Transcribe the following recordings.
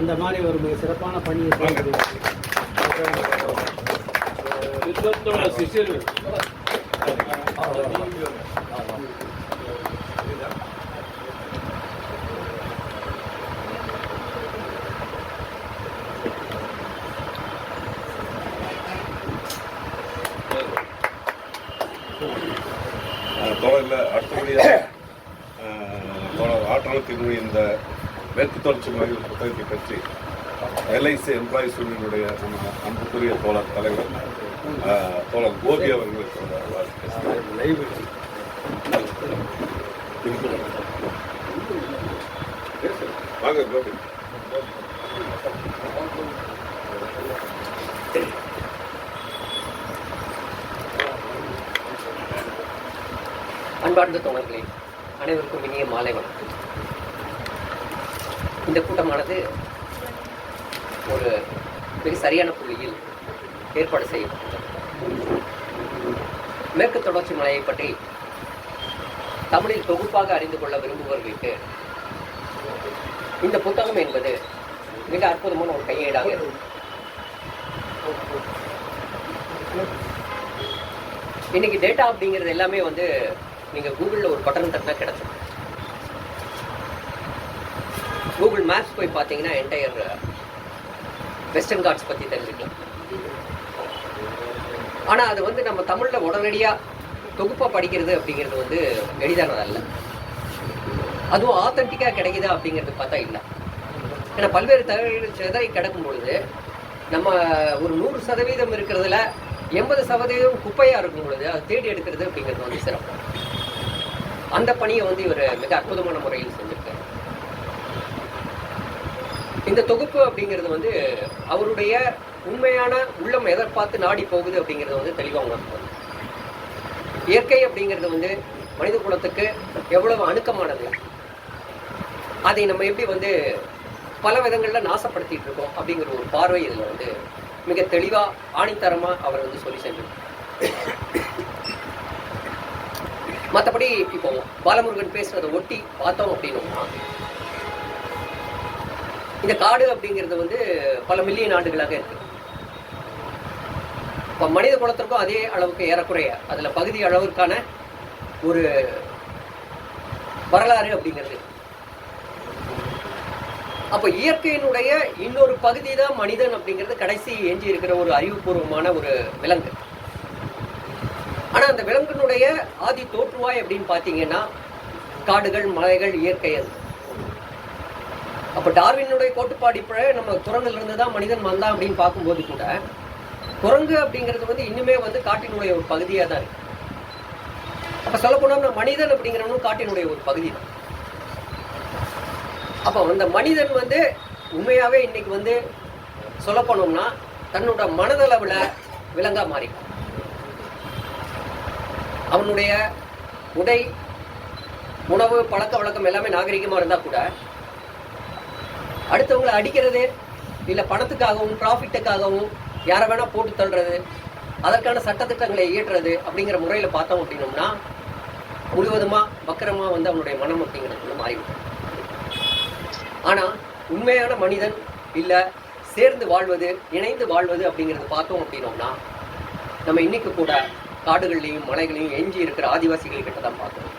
அந்த மாதிரி ஒரு மிக சிறப்பான பணியை சிஷியர்கள் தொடரில் அடுத்தபடியாக அஹ், தொடர் ஆற்றலுக்கு இந்த மேற்கு தொடர்ச்சி மலையில் புத்தகத்தை பற்றி எல்ஐசி எம்ப்ளாயிஸ் யூனியனுடைய நம்ம அன்புக்குரிய தோழர் தலைவர் தோழர் கோபி அவர்களுக்கு வாங்க கோபி. அன்பார்ந்த தோழர்களே அனைவருக்கும் இனிய மாலை வணக்கம். இந்த கூட்டமானது ஒரு மிக சரியான புள்ளியில் ஏற்பாடு செய்யப்பட்டது. மேற்கு தொடர்ச்சி மலையை பற்றி தமிழில் தொகுப்பாக அறிந்து கொள்ள விரும்புபவர்களுக்கு இந்த புத்தகம் என்பது மிக அற்புதமான ஒரு கையேடாக இருக்கும் இன்னைக்கு டேட்டா அப்படிங்கிறது எல்லாமே வந்து நீங்கள் கூகுளில் ஒரு பட்டன் தட்டினா கிடச்சிடும். கூகுள் மேப்ஸ் போய் பார்த்தீங்கன்னா என்டையர் வெஸ்டர்ன் கார்ட்ஸ் பத்தி தெரிஞ்சுக்கலாம். ஆனா அது வந்து நம்ம தமிழ்ல உடனடியாக தொகுப்பாக படிக்கிறது அப்படிங்கிறது வந்து எளிதானதல்ல அதுவும் ஆத்தென்டிக்கா கிடைக்குதா அப்படிங்கிறது பார்த்தா இல்லை. ஏன்னா பல்வேறு தகவல்கள் சிதறி கிடக்கும் பொழுது நம்ம ஒரு நூறு சதவீதம் இருக்கிறதுல எண்பது சதவீதம் குப்பையாக இருக்கும் பொழுது அதை தேடி எடுக்கிறது அப்படிங்கிறது வந்து சிறப்பு. அந்த பணியை வந்து இவர் மிக அற்புதமான முறையில் செஞ்சு இந்த தொகுப்பு அப்படிங்கிறது வந்து அவருடைய உண்மையான உள்ளம் எதிர்பார்த்து பார்த்து நாடி போகுது அப்படிங்கிறது வந்து தெளிவாக இயற்கை அப்படிங்கிறது வந்து மனித குலத்துக்கு எவ்வளவு அணுக்கமானது? அதை நம்ம எப்படி வந்து பல விதங்களில் நாசப்படுத்திட்டு இருக்கோம் அப்படிங்கிற ஒரு பார்வை இதில் வந்து மிக தெளிவாக ஆணித்தரமாக அவர் வந்து சொல்லி செஞ்சிருக்கார் மற்றபடி இப்போ பாலமுருகன் பேசுறதை ஒட்டி பார்த்தோம் அப்படின்னோம்னா இந்த காடு அப்படிங்கிறது வந்து பல மில்லியன் ஆண்டுகளாக இருக்கு. இப்போ மனித குலத்திற்கும் அதே அளவுக்கு ஏறக்குறைய அதில் பகுதி அளவிற்கான ஒரு வரலாறு அப்படிங்கிறது. அப்போ இயற்கையினுடைய இன்னொரு பகுதி தான் மனிதன் அப்படிங்கிறது கடைசி எஞ்சி இருக்கிற ஒரு அறிவுபூர்வமான ஒரு விலங்கு. ஆனால் அந்த விலங்கினுடைய ஆதி தோற்றுவாய் அப்படின்னு பார்த்தீங்கன்னா காடுகள் மலைகள் இயற்கை அது. அப்போ டார்வினுடைய கோட்டுப்பாடி இப்போ நம்ம குரங்குல இருந்து தான் மனிதன் வந்தான் அப்படின்னு பார்க்கும்போது கூட குரங்கு அப்படிங்கிறது வந்து இன்னுமே வந்து காட்டினுடைய ஒரு பகுதியாக தான் இருக்கு. அப்போ சொல்ல போனோம்னா மனிதன் அப்படிங்கிறவனும் காட்டினுடைய ஒரு பகுதி தான் அப்போ அந்த மனிதன் வந்து உண்மையாகவே இன்னைக்கு வந்து சொல்ல போனோம்னா தன்னோட மனதளவில் விலங்கா மாறிட்டான். அவனுடைய உடை உணவு பழக்க வழக்கம் எல்லாமே நாகரிகமாக இருந்தால் கூட அடுத்தவங்களை அடிக்கிறது இல்லை பணத்துக்காகவும் ப்ராஃபிட்டுக்காகவும் யாரை வேணால் போட்டு தள்ளுறது அதற்கான சட்டத்திட்டங்களை இயற்றுறது அப்படிங்கிற முறையில் பார்த்தோம் அப்படின்னோம்னா முழுவதுமாக வக்கரமாக வந்து அவனுடைய மனம் அப்படிங்கிறது வந்து மாறிவிட்டது ஆனால் உண்மையான மனிதன் இல்லை சேர்ந்து வாழ்வது இணைந்து வாழ்வது அப்படிங்கிறது பார்த்தோம் அப்படின்னோம்னா நம்ம இன்னைக்கு கூட காடுகள்லையும் மலைகளையும் எஞ்சி இருக்கிற ஆதிவாசிகள் கிட்ட தான் பார்க்கணும்.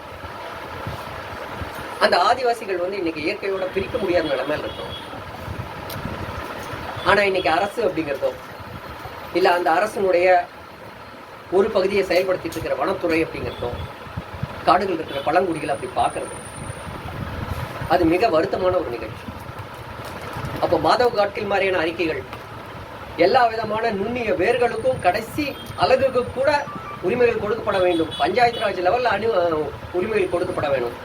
அந்த ஆதிவாசிகள் வந்து இன்னைக்கு இயற்கையோட பிரிக்க முடியாத நிலைமையில இருக்கும். ஆனா இன்னைக்கு அரசு அப்படிங்கிறதோ இல்ல அந்த அரசனுடைய ஒரு பகுதியை செயல்படுத்திட்டு இருக்கிற வனத்துறை அப்படிங்கிறதோ காடுகள் இருக்கிற பழங்குடிகள் அப்படி பார்க்கறது அது மிக வருத்தமான ஒரு நிகழ்ச்சி. அப்போ மாதவ் காட்கில் மாதிரியான அறிக்கைகள் எல்லா விதமான நுண்ணிய வேர்களுக்கும் கடைசி அழகுக்கு கூட உரிமைகள் கொடுக்கப்பட வேண்டும். பஞ்சாயத்து ராஜ் லெவலில் அணு உரிமைகள் கொடுக்கப்பட வேண்டும்.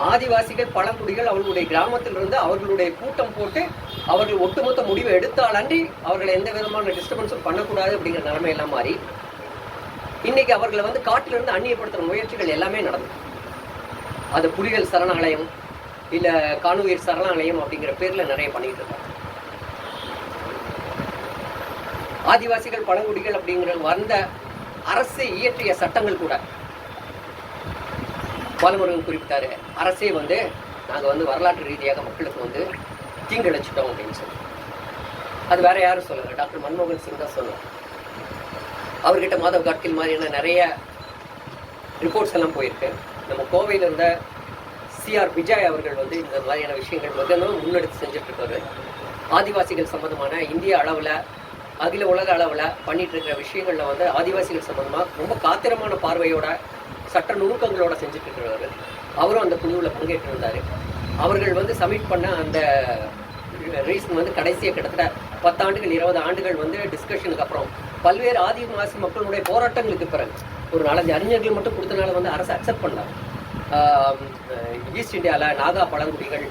ஆதிவாசிகள் பழங்குடிகள் அவர்களுடைய கிராமத்திலிருந்து அவர்களுடைய கூட்டம் போட்டு அவர்கள் ஒட்டுமொத்த முடிவை எடுத்தால் அன்றி அவர்களை எந்த விதமான டிஸ்டர்பன்ஸும் பண்ணக்கூடாது அப்படிங்கிற நிலைமை எல்லாம் மாறி இன்னைக்கு அவர்களை வந்து காட்டிலிருந்து அந்நியப்படுத்துகிற முயற்சிகள் எல்லாமே நடந்தது அது புலிகள் சரணாலயம் இல்லை காணுயிர் சரணாலயம் அப்படிங்கிற பேர்ல நிறைய பண்ணிட்டு இருக்காங்க. ஆதிவாசிகள் பழங்குடிகள் அப்படிங்கிற வந்த அரசு இயற்றிய சட்டங்கள் கூட பாலமுருகன் குறிப்பிட்டாரு. அரசே வந்து நாங்கள் வந்து வரலாற்று ரீதியாக மக்களுக்கு வந்து தீங்கிழைச்சிட்டோம் அப்படின்னு சொல்லி. அது வேற யாரும் சொல்லல? டாக்டர் மன்மோகன் சிங் தான் சொன்னார் அவர்கிட்ட மாதவ் காட்கில் மாதிரியான நிறைய ரிப்போர்ட்ஸ் எல்லாம் போயிருக்கு. நம்ம கோவையில் இருந்த சிஆர் விஜய் அவர்கள் வந்து இந்த மாதிரியான விஷயங்கள் மிகவும் முன்னெடுத்து செஞ்சுட்ருக்காரு. ஆதிவாசிகள் சம்மந்தமான இந்திய அளவில் அகில உலக அளவில் பண்ணிட்டு இருக்கிற விஷயங்களில் வந்து ஆதிவாசிகள் சம்மந்தமாக ரொம்ப காத்திரமான பார்வையோட சட்ட நுணுக்கங்களோட செஞ்சுட்டு இருக்கிறவர். அவரும் அந்த குழுவில் பங்கேற்றிருந்தார் அவர்கள் வந்து சப்மிட் பண்ண அந்த ரீசன் வந்து கடைசியாக கிட்டத்தட்ட பத்தாண்டுகள் இருபது ஆண்டுகள் வந்து டிஸ்கஷனுக்கு அப்புறம் பல்வேறு ஆதிவாசி மக்களுடைய போராட்டங்களுக்கு பிறகு ஒரு நாலஞ்சு அறிஞர்கள் மட்டும் கொடுத்தனால வந்து அரசு அக்செப்ட் பண்ணலாம் ஈஸ்ட் இந்தியாவில் நாகா பழங்குடிகள்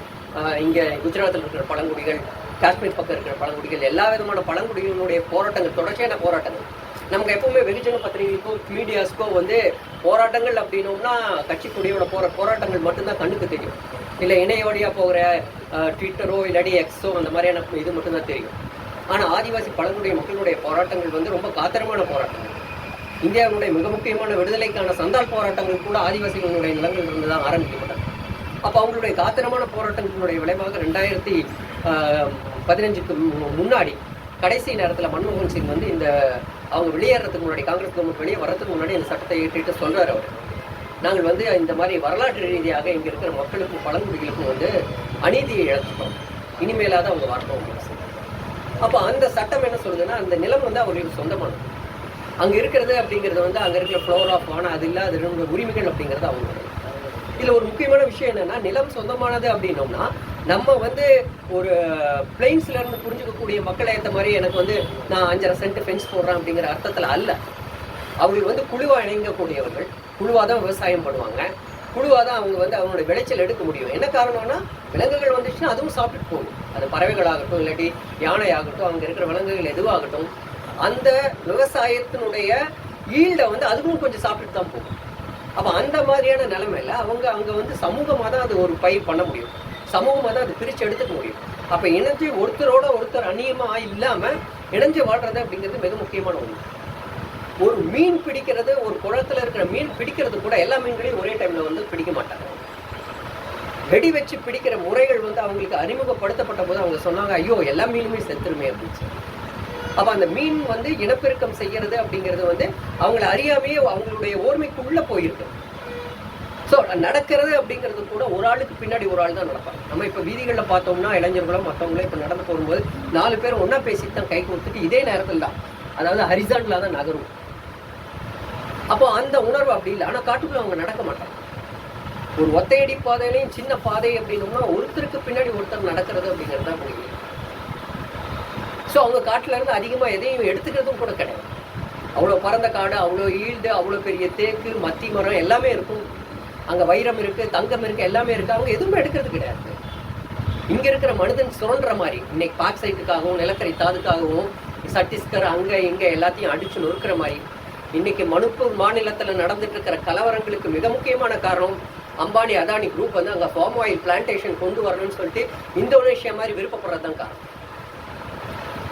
இங்கே குஜராத்தில் இருக்கிற பழங்குடிகள் காஷ்மீர் பக்கம் இருக்கிற பழங்குடிகள் எல்லா விதமான பழங்குடிகளுடைய போராட்டங்கள் தொடர்ச்சியான போராட்டங்கள். நமக்கு எப்பவுமே வெகுஜன பத்திரிகைக்கோ மீடியாஸ்க்கோ வந்து போராட்டங்கள் அப்படின்னோம்னா கட்சி கொடியோட போராட்டங்கள் மட்டும்தான் கண்ணுக்கு தெரியும். இல்லை இணைய வழியாக போகிற ட்விட்டரோ இல்லாடி எக்ஸோ அந்த மாதிரியான இது மட்டும்தான் தெரியும். ஆனால் ஆதிவாசி பழங்குடிய மக்களுடைய போராட்டங்கள் வந்து ரொம்ப காத்திரமான போராட்டங்கள். இந்தியாவுடைய மிக முக்கியமான விடுதலைக்கான சந்தால் போராட்டங்கள் கூட ஆதிவாசிகளுடைய நிலங்கள் இருந்து தான் ஆரம்பிக்கப்பட்டது. அப்போ அவங்களுடைய காத்திரமான போராட்டங்களுடைய விளைவாக ரெண்டாயிரத்தி பதினஞ்சுக்கு முன்னாடி கடைசி நேரத்தில் மன்மோகன் சிங் வந்து இந்த அவங்க வெளியேறதுக்கு முன்னாடி காங்கிரஸ் கவர்மெண்ட் வெளியே வர்றதுக்கு முன்னாடி இந்த சட்டத்தை ஏற்றிட்டு சொல்றாரு அவர். நாங்கள் வந்து இந்த மாதிரி வரலாற்று ரீதியாக இங்கே இருக்கிற மக்களுக்கும் பழங்குடிகளுக்கும் வந்து அநீதியை இழந்துட்டோம். இனிமேலாவது அவங்க வரணும் அப்போ அந்த சட்டம் என்ன சொல்லுதுன்னா அந்த நிலம் வந்து அவர்களுக்கு சொந்தமானது. அங்கே இருக்கிறது அப்படிங்கிறது வந்து அங்கே இருக்கிற ஃப்ளோரா ஃபானா அது இல்லாத உரிமைகள் அப்படிங்கிறது அவங்களுடைய இதில் ஒரு முக்கியமான விஷயம் என்னன்னா நிலம் சொந்தமானது அப்படின்னோம்னா நம்ம வந்து ஒரு பிளெயின்ஸ்ல இருந்து புரிஞ்சுக்கக்கூடிய மக்களை ஏற்ற மாதிரி எனக்கு வந்து நான் அஞ்சரை சென்ட் ஃபென்ஸ் போடுறேன் அப்படிங்கிற அர்த்தத்தில் அல்ல. அவர்கள் வந்து குழுவா இணைங்கக்கூடியவர்கள் குழுவாக தான் விவசாயம் பண்ணுவாங்க. குழுவாக தான் அவங்க வந்து அவங்களோட விளைச்சல் எடுக்க முடியும். என்ன காரணம்னா விலங்குகள் வந்துச்சுன்னா அதுவும் சாப்பிட்டு போகும். அது பறவைகளாகட்டும் இல்லாட்டி யானை ஆகட்டும் அங்கே இருக்கிற விலங்குகள் எதுவாகட்டும் அந்த விவசாயத்தினுடைய ஈல்டை வந்து அதுவும் கொஞ்சம் சாப்பிட்டு தான் போகும். அப்போ அந்த மாதிரியான நிலைமையில அவங்க அங்கே வந்து சமூகமாக தான் அது ஒரு பயிர் பண்ண முடியும். சமூகமாக தான் அது பிரித்து எடுத்துக்க முடியும். அப்போ இணைஞ்சு ஒருத்தரோட ஒருத்தர் அந்நியமாக இல்லாமல் இணைஞ்சு வாழ்றது அப்படிங்கிறது மிக முக்கியமான ஒன்று ஒரு மீன் பிடிக்கிறது ஒரு குளத்துல இருக்கிற மீன் பிடிக்கிறது கூட எல்லா மீன்களையும் ஒரே டைமில் வந்து பிடிக்க மாட்டாங்க. வெடி வச்சு பிடிக்கிற முறைகள் வந்து அவங்களுக்கு அறிமுகப்படுத்தப்பட்ட போது அவங்க சொன்னாங்க ஐயோ எல்லா மீனுமே செத்துருமே அப்படின்னு சொல்லி அந்த மீன் வந்து இனப்பெருக்கம் செய்கிறது அப்படிங்கிறது வந்து அவங்கள அறியாமையே அவங்களுடைய ஓர்மைக்குள்ளே போயிருக்கு. ஸோ நடக்கிறது அப்படிங்கிறது கூட ஒரு ஆளுக்கு பின்னாடி ஒரு ஆள் தான் நடப்பாங்க. நம்ம இப்போ வீதிகளில் பார்த்தோம்னா இளைஞர்களும் மற்றவங்களும் இப்போ நடந்து போகும்போது நாலு பேர் ஒன்றா பேசிட்டு தான் கை கொடுத்துட்டு இதே நேரத்தில் தான் அதாவது ஹரிசான்ல தான் நகரும். அப்போ அந்த உணர்வு அப்படி இல்லை. ஆனால் காட்டுக்குள்ள அவங்க நடக்க மாட்டாங்க. ஒரு ஒத்தையடி பாதையிலையும் சின்ன பாதை அப்படின்னோம்னா ஒருத்தருக்கு பின்னாடி ஒருத்தர் நடக்கிறது அப்படிங்கிறது தான் முடியும் ஸோ அவங்க காட்டில் இருந்து அதிகமாக எதையும் எடுத்துக்கிறதும் கூட கிடையாது. அவ்வளோ பறந்த காடு அவ்வளோ ஈல்டு அவ்வளோ பெரிய தேக்கு மத்தி மரம் எல்லாமே இருக்கும். அங்கே வைரம் இருக்கு தங்கம் இருக்கு எல்லாமே இருக்கு. அவங்க எதுவுமே எடுக்கிறது கிடையாது. இங்க இருக்கிற மனிதன் சுரண்டுற மாதிரி இன்னைக்கு பாக்சைட்டுக்காகவும் நிலக்கரி தாதுக்காகவும் சத்தீஸ்கர் அங்க இங்க எல்லாத்தையும் அடிச்சு நொறுக்கிற மாதிரி இன்னைக்கு மணிப்பூர் மாநிலத்தில் நடந்துட்டு இருக்கிற கலவரங்களுக்கு மிக முக்கியமான காரணம் அம்பானி அதானி குரூப் வந்து அங்கே ஃபார்ம் ஆயில் பிளான்டேஷன் கொண்டு வரணும்னு சொல்லிட்டு இந்தோனேஷியா மாதிரி விருப்பப்படுறது தான் காரணம்.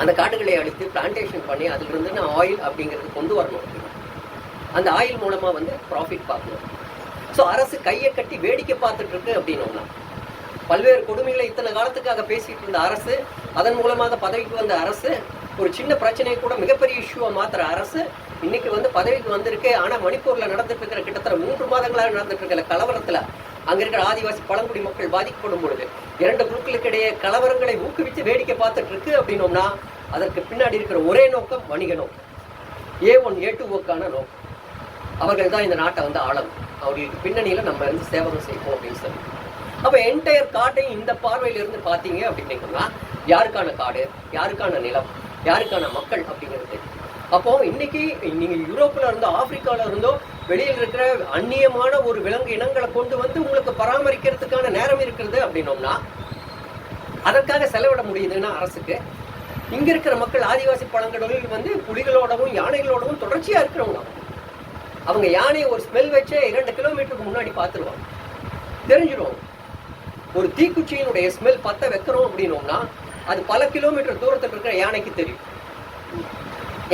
அந்த காடுகளை அழித்து பிளான்டேஷன் பண்ணி அதுல இருந்து நான் ஆயில் அப்படிங்கிறது கொண்டு வரணும். அந்த ஆயில் மூலமா வந்து ப்ராஃபிட் பார்க்கணும். ஸோ அரசு கையை கட்டி வேடிக்கை பார்த்துட்டு இருக்கு அப்படின்னோம்னா பல்வேறு கொடுமைகளை இத்தனை காலத்துக்காக பேசிட்டு இருந்த அரசு அதன் மூலமாக பதவிக்கு வந்த அரசு ஒரு சின்ன பிரச்சனையை கூட மிகப்பெரிய இஷ்யூவை மாத்துற அரசு இன்னைக்கு வந்து பதவிக்கு வந்திருக்கு. ஆனால் மணிப்பூரில் நடந்துட்டு இருக்கிற கிட்டத்தட்ட மூன்று மாதங்களாக நடந்துட்டு இருக்கிற கலவரத்தில். அங்கே இருக்கிற ஆதிவாசி பழங்குடி மக்கள் பாதிக்கப்படும் பொழுது இரண்டு குழுக்களுக்கு இடையே கலவரங்களை ஊக்குவித்து வேடிக்கை பார்த்துட்டு இருக்கு அப்படின்னோம்னா அதற்கு பின்னாடி இருக்கிற ஒரே நோக்கம் வணிக நோக்கம். ஏ ஒன் ஏ டூவுக்கான நோக்கம். அவர்கள் தான் இந்த நாட்டை வந்து ஆளணும். அவர்களுக்கு பின்னணியில் நம்ம வந்து சேவகம் செய்வோம் அப்படின்னு சொல்லி. அப்போ என்டையர் காட்டையும் இந்த பார்வையிலிருந்து பார்த்தீங்க பாத்தீங்க அப்படின்னீங்கன்னா யாருக்கான காடு யாருக்கான நிலம் யாருக்கான மக்கள் அப்படிங்கிறது. அப்போ இன்னைக்கு நீங்க யூரோப்ல இருந்தோ ஆப்பிரிக்கால இருந்தோ வெளியில் இருக்கிற அந்நியமான ஒரு விலங்கு இனங்களை கொண்டு வந்து உங்களுக்கு பராமரிக்கிறதுக்கான நேரம் இருக்கிறது அப்படின்னோம்னா அதற்காக செலவிட முடியுதுன்னா அரசுக்கு. இங்க இருக்கிற மக்கள் ஆதிவாசி பழங்கடலில் வந்து புலிகளோடவும் யானைகளோடவும் தொடர்ச்சியா இருக்கிறவங்க. அவங்க யானையை ஒரு ஸ்மெல் வச்சே இரண்டு கிலோமீட்டருக்கு முன்னாடி பார்த்துருவாங்க. தெரிஞ்சிடும் ஒரு தீக்குச்சியினுடைய ஸ்மெல் பத்த வைக்கிறோம் அப்படின்னோம்னா அது பல கிலோமீட்டர் தூரத்தில் இருக்கிற யானைக்கு தெரியும்.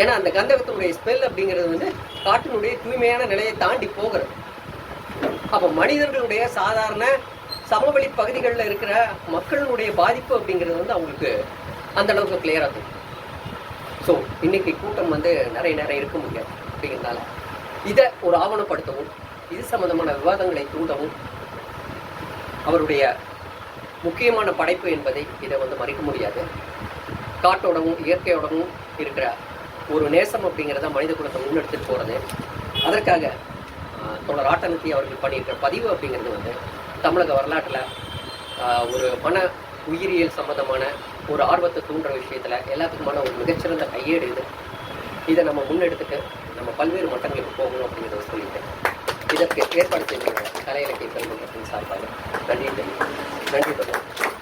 ஏன்னா அந்த கந்தகத்தினுடைய ஸ்மெல் அப்படிங்கிறது வந்து காட்டினுடைய தூய்மையான நிலையை தாண்டி போகிறது. அப்போ மனிதர்களுடைய சாதாரண சமவெளி பகுதிகளில் இருக்கிற மக்களுடைய பாதிப்பு அப்படிங்கிறது வந்து அவங்களுக்கு அந்த அளவுக்கு கிளியராக தெரியும். ஸோ இன்னைக்கு கூட்டம் வந்து நிறைய நேரம் இருக்க முடியாது. அப்படிங்கிறதுனால இதை ஒரு ஆவணப்படுத்தவும் இது சம்பந்தமான விவாதங்களை தூண்டவும் அவருடைய முக்கியமான படைப்பு என்பதை இதை வந்து மறைக்க முடியாது. காட்டோடவும் இயற்கையோடவும் இருக்கிற ஒரு நேசம் அப்படிங்கிறத மனித குலத்தை முன்னெடுத்துட்டு போகிறது அதற்காக தொடர் ஆட்டநத்தி அவர்கள் பண்ணியிருக்கிற பதிவு அப்படிங்கிறது வந்து தமிழக வரலாற்றில் ஒரு மன உயிரியல் சம்பந்தமான ஒரு ஆர்வத்தை தூண்டுற விஷயத்தில் எல்லாத்துக்குமான ஒரு மிகச்சிறந்த கையேடு இது. இதை நம்ம முன்னெடுத்துட்டு நம்ம பல்வேறு மட்டங்களுக்கு போகணும் அப்படிங்கிறத சொல்லிட்டேன் இதற்கு ஏற்பாடு செய்திருக்கிற கலை இலக்கிய பெருமன்றத்தின் சார்பாக நன்றி தெரிவிக்கிறேன். நன்றி தொடர்ந்து